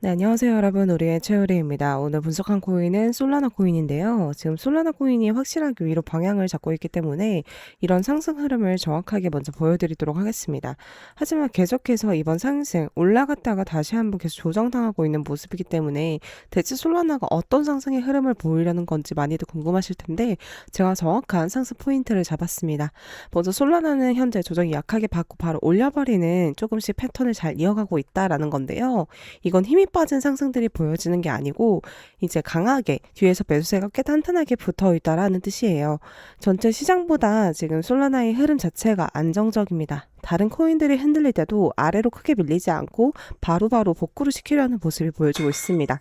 네, 안녕하세요, 여러분. 우리의 최우리입니다. 오늘 분석한 코인은 솔라나 코인인데요. 지금 솔라나 코인이 확실하게 위로 방향을 잡고 있기 때문에 이런 상승 흐름을 정확하게 먼저 보여드리도록 하겠습니다. 하지만 계속해서 이번 상승 올라갔다가 다시 한번 계속 조정당하고 있는 모습이기 때문에 대체 솔라나가 어떤 상승의 흐름을 보이려는 건지 많이들 궁금하실 텐데 제가 정확한 상승 포인트를 잡았습니다. 먼저 솔라나는 현재 조정이 약하게 받고 바로 올려버리는 조금씩 패턴을 잘 이어가고 있다라는 건데요. 이건 힘이 빠진 상승들이 보여지는 게 아니고 이제 강하게 뒤에서 매수세가 꽤 탄탄하게 붙어 있다라는 뜻이에요. 전체 시장보다 지금 솔라나의 흐름 자체가 안정적입니다. 다른 코인들이 흔들릴 때도 아래로 크게 밀리지 않고 바로바로 복구를 시키려는 모습을 보여주고 있습니다.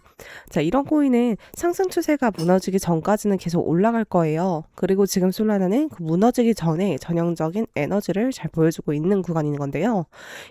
자, 이런 코인은 상승 추세가 무너지기 전까지는 계속 올라갈 거예요. 그리고 지금 솔라나는 그 무너지기 전에 전형적인 에너지를 잘 보여주고 있는 구간인 건데요.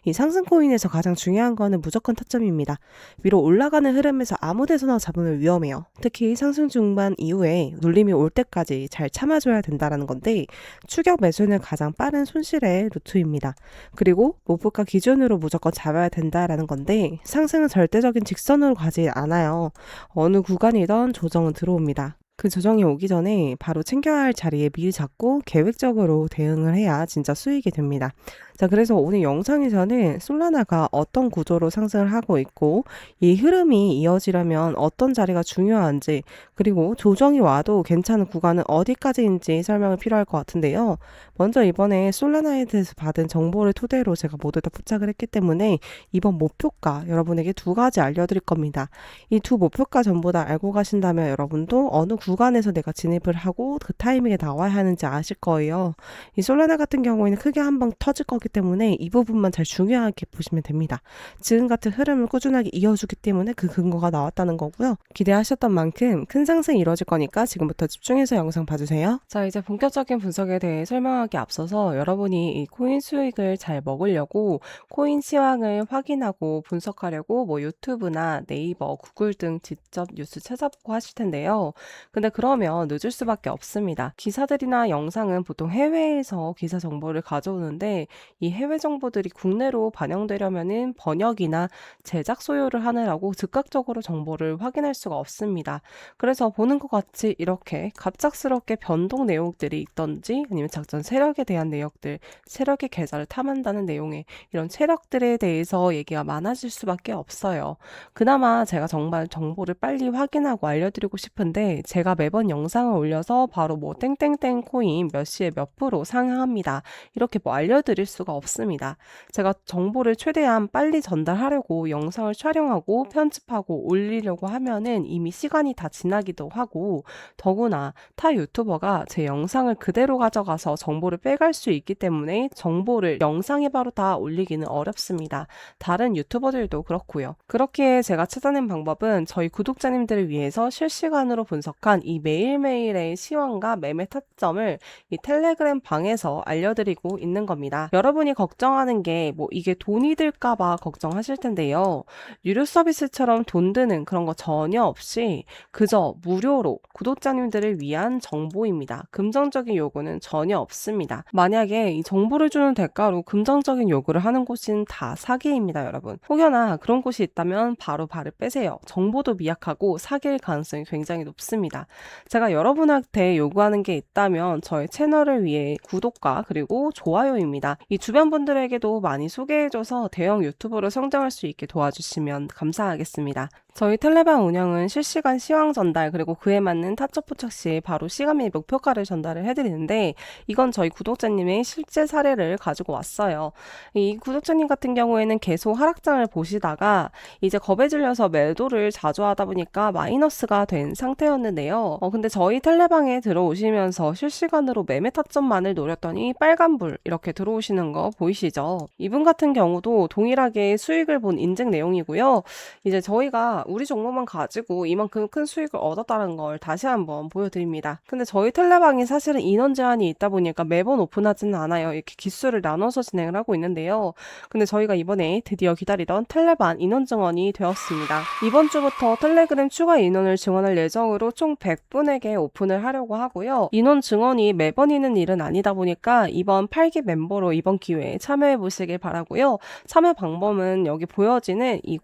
이 상승 코인에서 가장 중요한 거는 무조건 타점입니다. 위로 올라가는 흐름에서 아무 데서나 잡으면 위험해요. 특히 상승 중반 이후에 눌림이 올 때까지 잘 참아줘야 된다라는 건데 추격 매수는 가장 빠른 손실의 루트입니다. 그리고 목표가 기준으로 무조건 잡아야 된다라는 건데 상승은 절대적인 직선으로 가지 않아요. 어느 구간이던 조정은 들어옵니다. 그 조정이 오기 전에 바로 챙겨야 할 자리에 미리 잡고 계획적으로 대응을 해야 진짜 수익이 됩니다. 자, 그래서 오늘 영상에서는 솔라나가 어떤 구조로 상승을 하고 있고 이 흐름이 이어지려면 어떤 자리가 중요한지 그리고 조정이 와도 괜찮은 구간은 어디까지인지 설명이 필요할 것 같은데요. 먼저 이번에 솔라나에 대해서 받은 정보를 토대로 제가 모두 다 포착을 했기 때문에 이번 목표가 여러분에게 두 가지 알려드릴 겁니다. 이 두 목표가 전부 다 알고 가신다면 여러분도 어느 구간에서 내가 진입을 하고 그 타이밍에 나와야 하는지 아실 거예요. 이 솔라나 같은 경우에는 크게 한 번 터질 거기 때문에 이 부분만 잘 중요하게 보시면 됩니다. 지금 같은 흐름을 꾸준하게 이어주기 때문에 그 근거가 나왔다는 거고요. 기대하셨던 만큼 큰 상승이 이루어질 거니까 지금부터 집중해서 영상 봐주세요. 자, 이제 본격적인 분석에 대해 설명하기 앞서서 여러분이 이 코인 수익을 잘 먹으려고 코인 시황을 확인하고 분석하려고 뭐 유튜브나 네이버, 구글 등 직접 뉴스 찾아보고 하실 텐데요. 근데 그러면 늦을 수밖에 없습니다. 기사들이나 영상은 보통 해외에서 기사 정보를 가져오는데 이 해외 정보들이 국내로 반영되려면은 번역이나 제작 소요를 하느라고 즉각적으로 정보를 확인할 수가 없습니다. 그래서 보는 것 같이 이렇게 갑작스럽게 변동 내용들이 있던지 아니면 작전 세력에 대한 내역들, 세력의 계좌를 탐한다는 내용의 이런 세력들에 대해서 얘기가 많아질 수밖에 없어요. 그나마 제가 정말 정보를 빨리 확인하고 알려드리고 싶은데 제가 매번 영상을 올려서 바로 뭐 땡땡땡 코인 몇 시에 몇 프로 상향합니다. 이렇게 뭐 알려드릴 수가 없습니다. 제가 정보를 최대한 빨리 전달하려고 영상을 촬영하고 편집하고 올리려고 하면은 이미 시간이 다 지나기도 하고 더구나 타 유튜버가 제 영상을 그대로 가져가서 정보를 빼갈 수 있기 때문에 정보를 영상에 바로 다 올리기는 어렵습니다. 다른 유튜버들도 그렇고요. 그렇게 제가 찾아낸 방법은 저희 구독자님들을 위해서 실시간으로 분석한 이 매일매일의 시황과 매매 타점을 이 텔레그램 방에서 알려드리고 있는 겁니다. 여러분이 걱정하는 게 뭐 이게 돈이 들까봐 걱정하실 텐데요. 유료 서비스처럼 돈 드는 그런 거 전혀 없이 그저 무료로 구독자님들을 위한 정보입니다. 금전적인 요구는 전혀 없습니다. 만약에 이 정보를 주는 대가로 금전적인 요구를 하는 곳은 다 사기입니다, 여러분. 혹여나 그런 곳이 있다면 바로 발을 빼세요. 정보도 미약하고 사기일 가능성이 굉장히 높습니다. 제가 여러분한테 요구하는 게 있다면 저의 채널을 위해 구독과 그리고 좋아요입니다. 이 주변 분들에게도 많이 소개해줘서 대형 유튜버로 성장할 수 있게 도와주시면 감사하겠습니다. 저희 텔레방 운영은 실시간 시황 전달 그리고 그에 맞는 타점 포착 시 바로 시간 및 목표가를 전달을 해드리는데 이건 저희 구독자님의 실제 사례를 가지고 왔어요. 이 구독자님 같은 경우에는 계속 하락장을 보시다가 이제 겁에 질려서 매도를 자주 하다 보니까 마이너스가 된 상태였는데요. 어, 근데 저희 텔레방에 들어오시면서 실시간으로 매매 타점만을 노렸더니 빨간불 이렇게 들어오시는 거 보이시죠? 이분 같은 경우도 동일하게 수익을 본 인증 내용이고요. 이제 저희가 우리 종목만 가지고 이만큼 큰 수익을 얻었다는 걸 다시 한번 보여드립니다. 근데 저희 텔레방이 사실은 인원 제한이 있다 보니까 매번 오픈하지는 않아요. 이렇게 기수를 나눠서 진행을 하고 있는데요. 근데 저희가 이번에 드디어 기다리던 텔레반 인원 증원이 되었습니다. 이번 주부터 텔레그램 추가 인원을 증원할 예정으로 총 100분에게 오픈을 하려고 하고요. 인원 증원이 매번 있는 일은 아니다 보니까 이번 8기 멤버로 이번 기회에 참여해 보시길 바라고요. 참여 방법은 여기 보여지는 이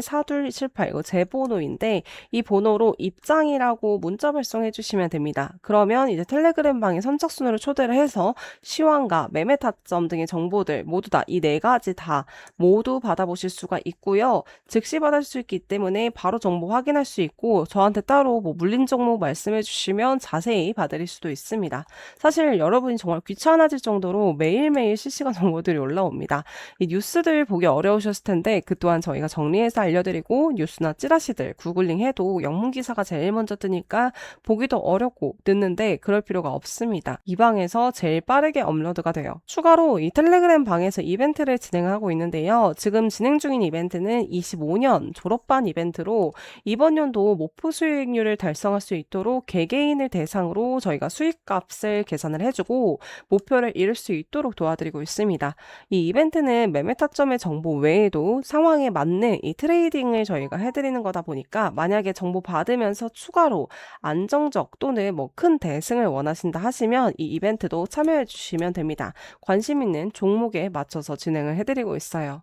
010-5532-4278 이거 제 번호인데 이 번호로 입장이라고 문자 발송해 주시면 됩니다. 그러면 이제 텔레그램 방에 선착순으로 초대를 해서 시황과 매매 타점 등의 정보들 모두 다 이 네 가지 다 모두 받아보실 수가 있고요. 즉시 받을 수 있기 때문에 바로 정보 확인할 수 있고 저한테 따로 뭐 물린 종목 말씀해 주시면 자세히 봐드릴 수도 있습니다. 사실 여러분이 정말 귀찮아질 정도로 매일매일 실시간 정보들이 올라옵니다. 이 뉴스들 보기 어려우셨을 텐데 그 또한 저희가 정리해서 알려드리고 뉴스나 찌라시들 구글링 해도 영문 기사가 제일 먼저 뜨니까 보기도 어렵고 늦는데 그럴 필요가 없습니다. 이 방에서 제일 빠르게 업로드가 돼요. 추가로 이 텔레그램 방에서 이벤트를 진행하고 있는데요. 지금 진행 중인 이벤트는 25년 졸업반 이벤트로 이번 연도 목표 수익률을 달성할 수 있도록 개개인을 대상으로 저희가 수익값을 계산을 해주고 목표를 이룰 수 있도록 도와드리고 있습니다. 이 이벤트는 매매 타점의 정보 외에도 상황에 맞는 이 트레이딩을 저희가 해드리는 거다 보니까 만약에 정보 받으면서 추가로 안정적 또는 뭐 큰 대승을 원하신다 하시면 이 이벤트도 참여해 주시면 됩니다. 관심 있는 종목에 맞춰서 진행을 해드리고 있어요.